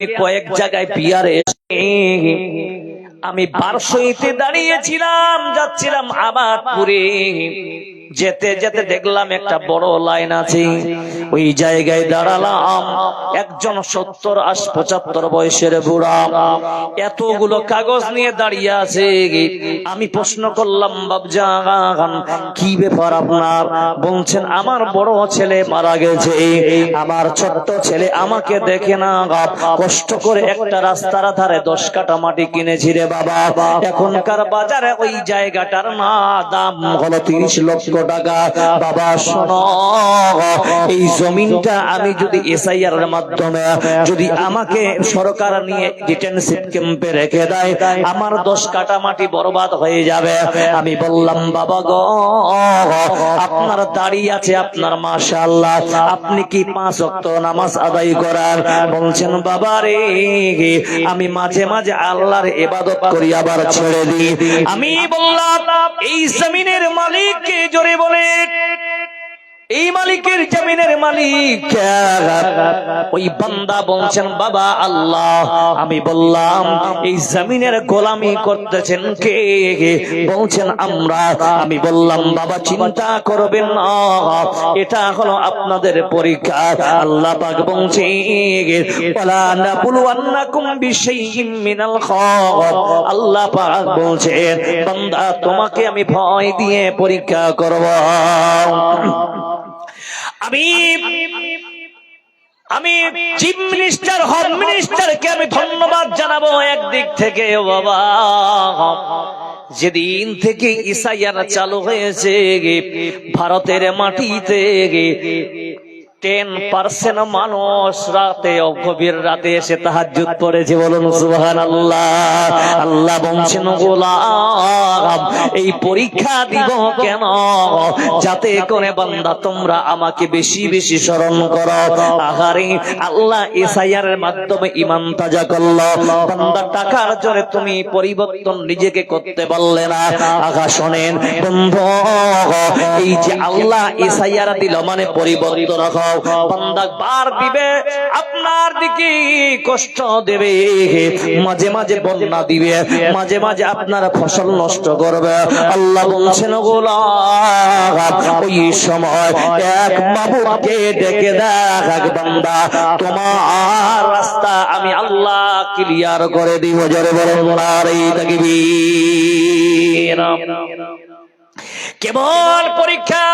কয়েক জায়গায় বিয়ারে আমি বারসইতে দাঁড়িয়েছিলাম যাচ্ছিলাম আবাদপুরে। যেতে যেতে দেখলাম একটা বড় লাইন আছে। ওই জায়গায় দাঁড়ালাম। একজন সত্তর আশ পঁচাত্তর বয়সের বুড়া। এতগুলো কাগজ নিয়ে দাঁড়িয়ে আছে। আমি প্রশ্ন করলাম কি ব্যাপার আপনার? বলছেন আমার বড় ছেলে মারা গেছে। আমার ছোট্ট ছেলে আমাকে দেখে না কষ্ট করে একটা রাস্তার ধারে দশ কাটা মাটি কিনেছি রে বাবা। এখনকার বাজারে ওই জায়গাটার না দাম হলো তিরিশ লক্ষ টাকা। বাবা শোনো এই জমিনটা আমি যদি এসআইআর এর মাধ্যমে যদি আমাকে সরকার নিয়ে ডিটেনশিপ ক্যাম্পে রেখে দেয় আমার দশ কাটা মাটি বরবাদ হয়ে যাবে। আমি বললাম বাবা গো আপনার দাঁড়িয়ে আছে আপনার মাশাআল্লাহ। আপনি কি পাঁচ ওয়াক্ত নামাজ আদায় করার? বলছেন বাবা রে আমি মাঝে মাঝে আল্লাহর ইবাদত করি আবার ছেড়ে দিই। আমি বললাম এই জমিনের মালিককে জোরে বলে এই মালিকের জমিনের মালিক। ওই বান্দা বলছেন, বাবা আল্লাহ, আমি বললাম, এই জমিনের গোলামি করতেছেন কে? বলছেন, আমরা। আমি বললাম, বাবা, চিন্তা করবেন এটা হলো আপনাদের পরীক্ষা। আল্লাহ পাক বলছে আল্লাহ পাক বলছে বান্দা, তোমাকে আমি ভয় দিয়ে পরীক্ষা করব। আমি আমি চিফ মিনিস্টার, হোম মিনিস্টারকে আমি ধন্যবাদ জানাব একদিক থেকে বাবা। যেদিন থেকে ইসাইয়ারা চালু হয়েছে, ভারতের মাটিতে টেন পার্সেন্ট মানুষ রাতে গভীর রাতে এসে তাহাজুদ পড়েছে বলুন সুবহান আল্লাহ আল্লাহ বলছেন, গোলাম, এই পরীক্ষা দিব কেন? যাতে করে বান্দা তোমরা আমাকে বেশি বেশি স্মরণ করো। আহারে, আল্লাহ এসআইআর মাধ্যমে ইমান তাজা করল। বান্দা টাকার জোরে তুমি পরিবর্তন নিজেকে করতে পারলে না। আগা শোনেন, বন্ধু, এই যে আল্লাহ এসআইআর দিল মানে পরিবর্তন, রাখো। বান্দা বার দিবে আপনার দিকে কষ্ট দেবে। মাঝে মাঝে বন্যা দিবে মাঝে মাঝে আপনার ফসল নষ্ট করবে। আল্লাহ বলছেন গোলাম ওই সময় এক বাবুকে ডেকে দেখ বান্দা। তোমার রাস্তা আমি আল্লাহ ক্লিয়ার করে দিব জরে বড় বলার এই তাকবীর। কেবল পরীক্ষা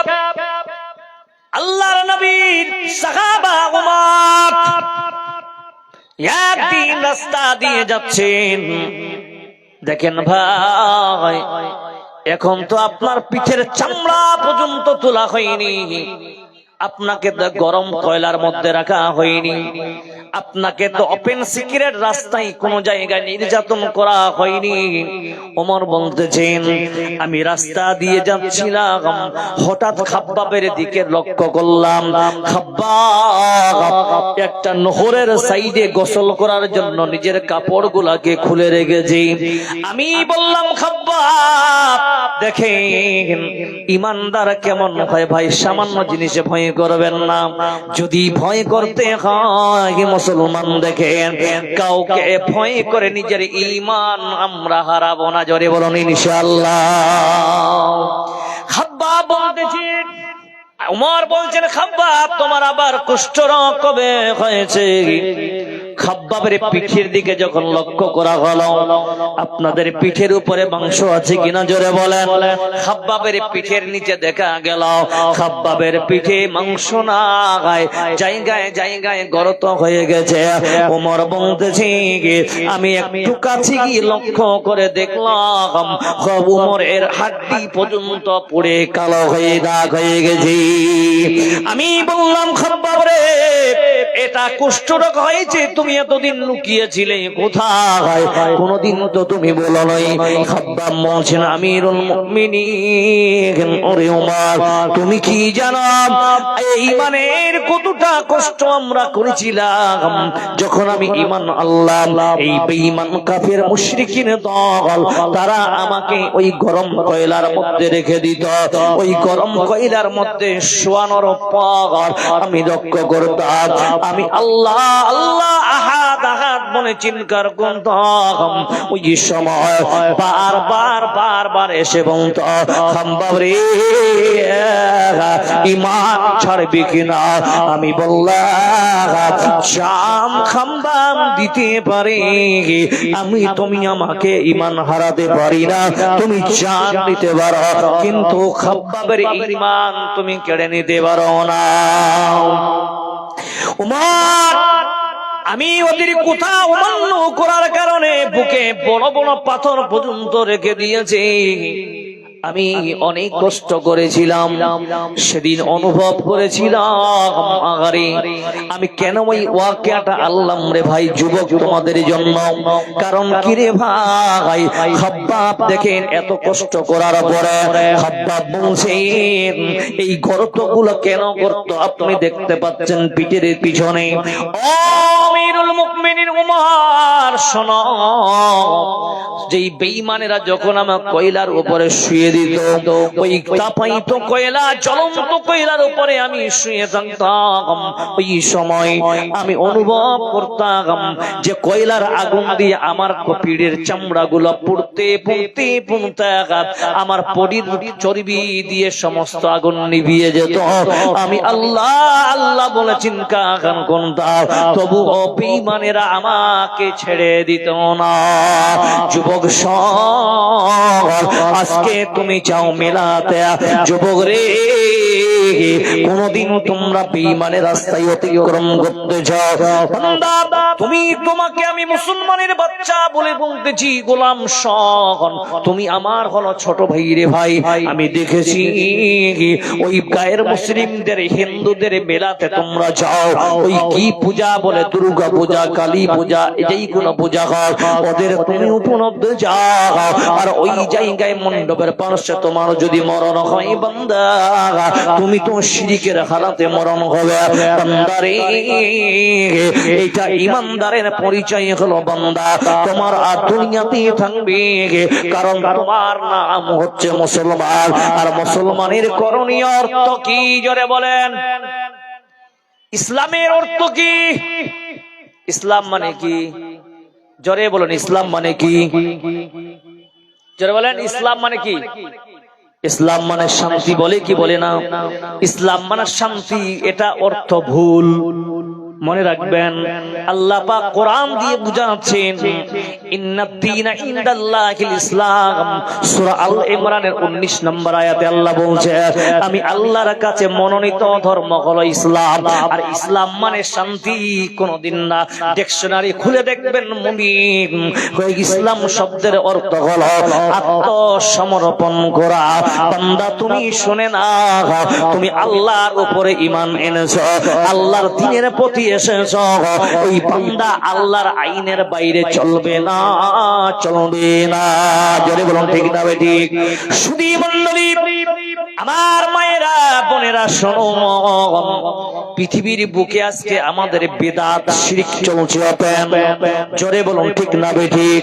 আল্লাহর নবীর সাহাবা উমার একদিন রাস্তা দিয়ে যাচ্ছেন। দেখেন ভাই, এখন তো আপনার পিঠের চামড়া পর্যন্ত তোলা হয়নি। আপনাকে গরম কয়লার মধ্যে রাখা হয়নি। আপনাকে তো ওপেন সিক্রেট রাস্তায় কোন জায়গায় নির্যাতন করা হয়নি। ওমর বলতেছেন, আমি রাস্তা দিয়ে যাচ্ছিলাম, হঠাৎ খাব্বাবের দিকে লক্ষ্য করলাম। একটা নহরের সাইডে গোসল করার জন্য নিজের কাপড় গুলাকে খুলে রেখেছি। আমি বললাম, খাব্বাব, দেখেন, ইমানদার কেমন হয় ভাই, সামান্য জিনিসে ভয় করবেন না। যদি ভয় করতে হয় মুসলমান দেখেন, কাউকে ভয় করে নিজের ইমান আমরা হারাবো না। জোরে বলুন ইনশাল্লাহ খাব্বা বলতেছি, উমর বলছেন খাব্বা তোমার আবার কুষ্ঠ কবে হয়েছে? খাব্বাবের পিঠের দিকে যখন লক্ষ্য করা হলো, আপনাদের পিঠের উপরে মাংস আছে কিনা জোরে বলেন। খাব্বাবের পিঠের নিচে দেখা গেল, খাব্বাবের পিঠে মাংস নাই জায়গায় জায়গায় গরত হয়ে গেছে। ওমর বলতেছি, আমি একটু কাছে গিয়ে লক্ষ্য করে দেখলাম উমরের হাড্ডি পর্যন্ত পুড়ে কালো হয়ে দাগ হয়ে গেছে। আমি বললাম, খাব্বাব রে এটা কুষ্ঠরোগ হয়েছে, তুমি এতদিন লুকিয়েছিলে, কোথায়? কোনদিন তো তুমি বলো নাই খাব্বাব বলছেন আমিরুল ওরে ওমর তুমি কি জানো? এই ইমানের কতটা কষ্ট আমরা করেছিলাম, যখন আমি ইমান আল্লাহ এই বেঈমান কাফের মুশরিকিন দল, তারা আমাকে ওই গরম কয়লার মধ্যে রেখে দিত, ওই গরম কয়লার মধ্যে শোয়ানোর পর আমি লক্ষ্য করতাম আমি আল্লাহ আল্লাহ আহাদ আহাদ মনে চিনকার করতাম ওই সময় বার বার বার বার এসে বলত খাম্বাবরে ইমান ছাড়বি কিনা? আমি বললাম জাম খাম্বাম দিতে পারে। আমি তুমি আমাকে ইমান হারাতে পারি না। তুমি জান দিতে পারো। কিন্তু খাব্বাবের ইমান তুমি কেড়ে নিতে পারো না। উমার আমি ওদের কোথা অমান্য করার কারণে বুকে বড় বড় পাথর পর্যন্ত রেখে দিয়েছি। আমি অনেক কষ্ট করেছিলাম সেদিন অনুভব করেছিলাম আগারে আমি কেন ওই ওয়াকিয়াটা আল্লাম রে ভাই যুবক তোমাদের জন্য? কারণ কি রে ভাই? খাব্বাব দেখেন এত কষ্ট করার পরে খাব্বাব বলছেন এই গর্তগুলো কেন গর্ত? আপনি দেখতে পাচ্ছেন পিঠের পিছনে আমিরুল মুকমিনিন উমার, শোনো। যেই বেঈমানেরা যখন আমার কয়লার উপরে শুয়ে দিত, ওই তাপাইত কয়লা, জ্বলন্ত কয়লার উপরে আমি শুয়ে থাকতাম। ওই সময় আমি অনুভব করতাম যে কয়লার আগুন দিয়ে আমার পিঠের চামড়া গুলো পুড়তে পুড়তে পুড়তে আমার পরির চর্বি দিয়ে সমস্ত আগুন নিভিয়ে যেত। আমি আল্লাহ আল্লাহ বলে চিন্তা করতাম তবু অভিমানেরা আমাকে ছেড়ে দিত না। যুবক আজকে তুমি চাও মেলাতে। যুবক রে তোমরা রাস্তায় অতিক্রম করতে যাও তুমি তোমাকে আমি মুসলমানের বাচ্চা বলে বলতেছি, গোলাম তুমি আমার হলো ছোট ভাই রে ভাই। আমি দেখেছি ওই গায়ের মুসলিমদের, হিন্দুদের মেলাতে তোমরা যাও। ওই কি পূজা বলে, দুর্গা পূজা, কালী পূজা, এটাই কোন পূজা হয়। ওদের তুমি উপলব্ধ যাও। আর ওই জায়গায় মণ্ডপের পার্শ্বে তোমার যদি মরণ হয় বান্দা, তুমি তো শিরিকের হালাতে মরণ হবে এটা ইমানদারের পরিচয় হলো বান্দা। তোমার আর থাকবে, কারণ তোমার নাম হচ্ছে মুসলমান। আর মুসলমানের করণীয় অর্থ কি? জোরে বলেন। ইসলামের অর্থ কি? ইসলাম মানে কি? জোরে বলুন, ইসলাম মানে কি? জোরে বলেন, ইসলাম মানে কি? ইসলাম মানে শান্তি বলে কি বলে না? ইসলাম মানে শান্তি এটা অর্থ ভুল। মনে রাখবেন, আল্লাহ পাক কোরআন দিয়ে বুঝাচ্ছেন ইন্নাদ্দীনা ইনদাল্লাহিল ইসলাম। সূরা আল ইমরানের 19 নম্বর আয়াতে আল্লাহ বলছে, আমি আল্লাহর কাছে মনোনীত ধর্ম হলো ইসলাম। আর ইসলাম মানে শান্তি, কোনদিন না। ডিকশনারি খুলে দেখবেন মুমিন। ইসলাম শব্দের অর্থ হলো আত্মসমর্পণ করা। বান্দা, তুমি শুনে না তুমি আল্লাহর উপরে ঈমান এনেছো। আল্লাহর দ্বীনের প্রতি এসেছ। বান্দা আল্লাহর আইনের বাইরে চলবে না চলবে না। জোরে বলুন, ঠিক না ঠিক? শুধু মন্ডলী, আমার মায়েরা, বোনেরা, শোনো। পৃথিবীর বুকে আজকে আমাদের বেদাত, শিরিক চলছে জোরে বলুন, ঠিক না বে ঠিক?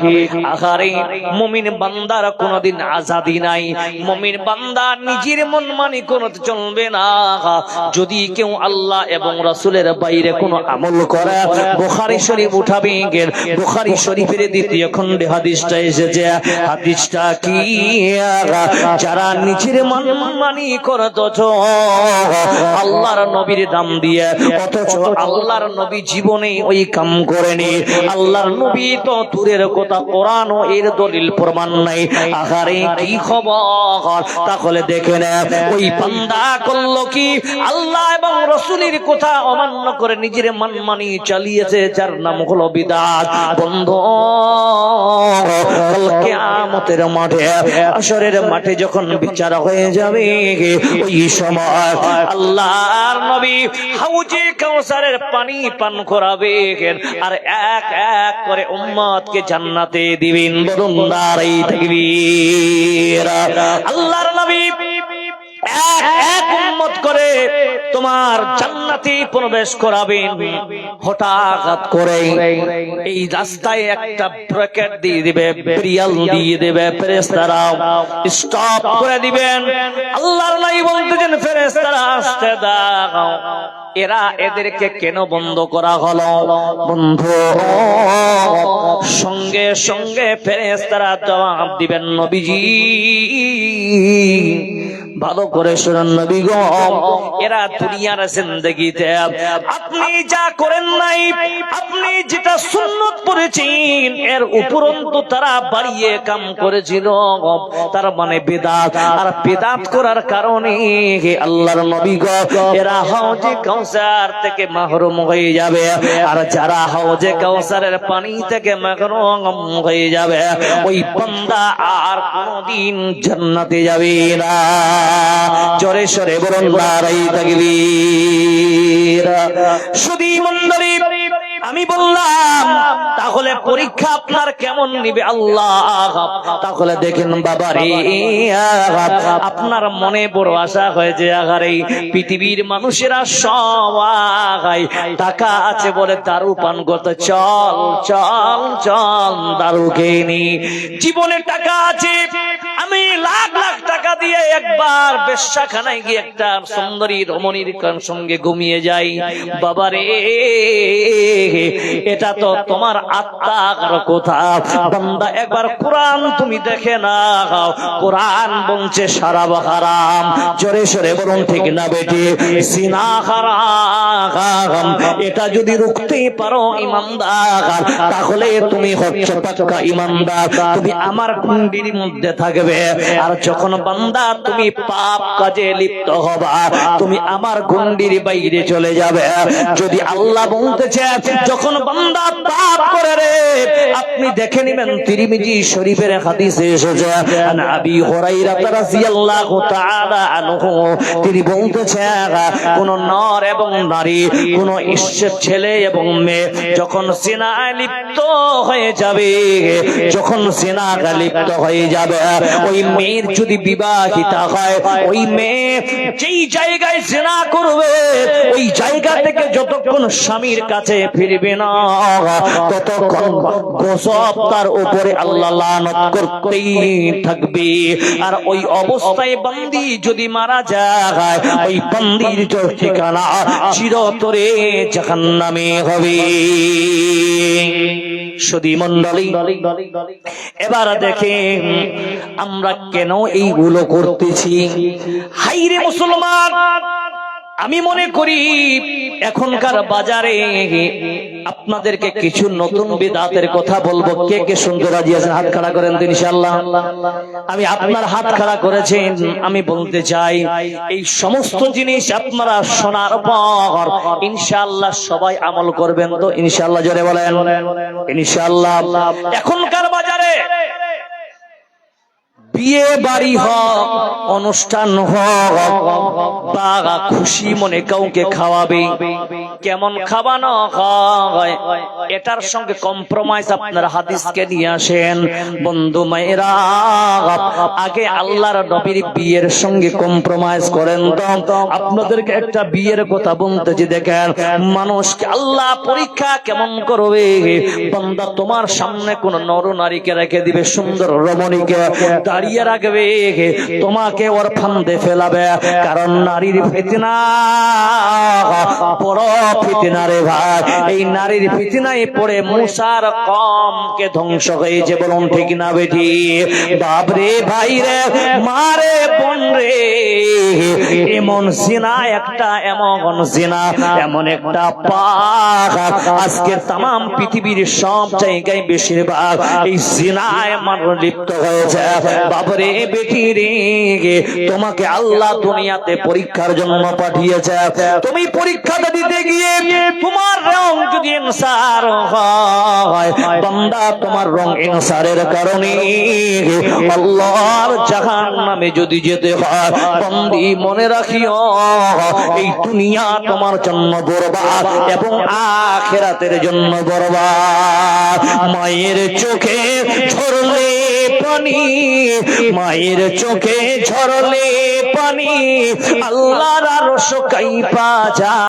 আহারে, মুমিন বান্দার কোনোদিন আজাদি নাই। মুমিন বান্দা নিজের মন মানি কোনো চলবে না। যদি কেউ আল্লাহ এবং রাসূলের বাইরে কোনো আমল করে, বুখারী শরীফ উঠাবে বুখারী শরীফের দ্বিতীয় খণ্ডে হাদিসটা এসেছে। হাদিসটা কি? যারা নিজের মন মানি করত আল্লাহর নবীর দাম দিয়ে অথচ আল্লাহর নবী জীবনে ওই কাম করেনি। আল্লাহর নবী তো দূরের কথা কোরআন ও এর দলিল প্রমাণ নাই। আহারে কি খবর? তাহলে দেখে নে ওই বান্দা করল কি? আল্লাহ এবং রসুলের কথা অমান্য করে নিজের মানমানি চালিয়েছে যার নাম হলো বিদাত। বন্ধ কেয়ামতের মাঠে আসরের মাঠে যখন বিচার হয়ে যাবে ওই সময় আল্লাহর নবী হাউজে কাউসারের পানি পান করাবে আর এক এক করে উম্মতকে জান্নাতে দিবেন। বলুন আল্লাহর নবী এক এক করে তোমার জান্নাতে প্রবেশ করাবেন। হঠাৎ করে এই রাস্তায় একটা ব্র্যাকেট দিয়ে দিবে ব্রিয়াল দিয়ে দিবে, ফেরেশতারা স্টপ করে দিবেন। আল্লাহর লাই বলতেছেন, ফেরেশতারা আসতে দাও। এরা এদেরকে কেন বন্ধ করা হলো? বন্ধু, সঙ্গে সঙ্গে ফেরেশতারা জবাব দিবেন, নবীজি। ভালো করে শুনুন নবী গো। এরা দুনিয়ার জিন্দগিতে। আপনি যা করেন নাই, আপনি যেটা সুন্নত করেছেন, এর উপরন্তু তারা বাড়িয়ে কাম করেছিল। তার মানে বেদাত। আর বেদাত করার কারণে আল্লাহর নবী গো, এরা হাউজে কাউসার থেকে মাহরুম হয়ে যাবে। আর যারা হাউজে কাউসারের পানি থেকে মাহরুম হয়ে যাবে, ওই বান্দা আর কোনদিন জান্নাতে যাবে না। জরে সরে বরণ বাড়াই থাকবি সুদী মন্ডলী আমি বললাম, তাহলে পরীক্ষা আপনার কেমন নিবে আল্লাহ? তাহলে দেখেন বাবা রে আপনার মনে বড় আশা হয়েছে আগারে পৃথিবীর মানুষেরা সবাই টাকা আছে বলে দারু পান করতে, চল চল চল, দারু খেয়ে জীবনে টাকা আছে, আমি লাখ লাখ টাকা দিয়ে একবার বেশ্যাখানায় গিয়ে একটা সুন্দরী রমণীর সঙ্গে ঘুমিয়ে যাই। বাবারে এটা তো তোমার আত্মার কথা। বান্দা, একবার কোরআন তুমি দেখে না কোরআন বলছে সারা হারাম। জোরে সরে বলুন, ঠিক না বেটি? সিনা হারাম। এটা যদি রুখতে পারো ইমানদার, তাহলে তুমি হচ্ছে পাক্কা ইমানদার। তুমি আমার কুণ্ডির মধ্যে থাকবে। আর যখন বান্দা, তুমি পাপ কাজে লিপ্ত হবা, তুমি আমার গুন্ডির বাইরে চলে যাবে। যদি আল্লাহ বলতেছে যখন বান্দা পাপ করে রে, আপনি দেখে নেবেন তিরিমিজি শরীফের হাদিসে এসেছে, আন আবি হুরাইরা রাদিয়াল্লাহু তাআলা আনহু তিনি বলতেছেন, কোন নর এবং নারী, কোন ঈশ্বর ছেলে এবং মেয়ে যখন সিনায় লিপ্ত হয়ে যাবে, যখন সিনা লিপ্ত হয়ে যাবে, ওই মেয়ের যদি বিবাহিতা হয়, ওই মেয়ে যেই জায়গায় জেনা করবে, ওই জায়গা থেকে যতক্ষণ স্বামীর কাছে ফিরবে না। ততক্ষণ গজব তার উপরে আল্লাহ লানত করতেই থাকবে। আর ওই অবস্থায় বন্দি যদি মারা যায়, ওই বন্দির ঠিকানা চিরতরে জাহান্নামে হবে। সুদী মন্ডলী এবার দেখেন আমরা কেন এইগুলো করতেছি? হাইরে মুসলমান! আমি মনে করি এখনকার বাজারে আপনাদেরকে কিছু নতুন বিদাতের কথা বলব। কে কে সুন্দর রাজি হাত খাড়া করেন তো ইনশাল্লাহ আমি আপনার হাত খাড়া করেছেন। আমি বলতে চাই, এই সমস্ত জিনিস আপনারা শোনার পর ইনশাল্লাহ সবাই আমল করবেন তো? ইনশাল্লাহ জোরে বলেন। ইনশাল্লাহ এখনকার বাজারে বিয়ে বাড়ি হোক অনুষ্ঠান হোক বা খুশি মনে কাউকে খাওয়াবে। কেমন খাওয়ানো হয়? এটার সঙ্গে কম্প্রোমাইজ আপনার হাদিসকে নিয়ে আসেন। বন্ধু মায়েরা, আগে আল্লাহর নবীর বিয়ের সঙ্গে কম্প্রোমাইজ করেন তো। আপনাদেরকে একটা বিয়ের কথা বলতেছি দেখেন, মানুষকে আল্লাহ পরীক্ষা কেমন করবে? বন্দা তোমার সামনে কোন নর নারীকে রেখে দিবে, সুন্দর রমণীকে। দাঁড়িয়ে রাখবে তোমাকে ওর ফান্দে ফেলাবে, কারণ নারীর ফিতনা। বড় ফিতনা রে ভাই। এই নারীর ফিতনায় পড়ে মুসার কমকে ধ্বংস হয়েছে বলুন ঠিক না বেটি? বাপরে ভাই রে মারে বোন রে, এমন সিনা একটা এমন সিনা এমন একটা পাক। আজকে তাম পৃথিবীর সব জায়গায় বেশিরভাগ এই সিনায় মানুষ লিপ্ত হয়েছে। বাবরে বেটি রে তোমাকে আল্লাহ দুনিয়াতে পরীক্ষার জন্য পাঠিয়েছে। তুমি পরীক্ষাটা দিতে গিয়ে তোমার রং যদি ইনসার হয়, বান্দা, তোমার রং ইনসারের কারণে আল্লাহর জাহান নামে যদি যেতে হয়, বন্দি মনে রাখিও, এই দুনিয়া তোমার জন্য বরবাদ এবং আখেরাতের জন্য বরবাদ। মায়ের চোখে ঝরলে পানি মায়ের চোখে ঝরলে পানি আল্লাহর শোকাই কাইপা যায়।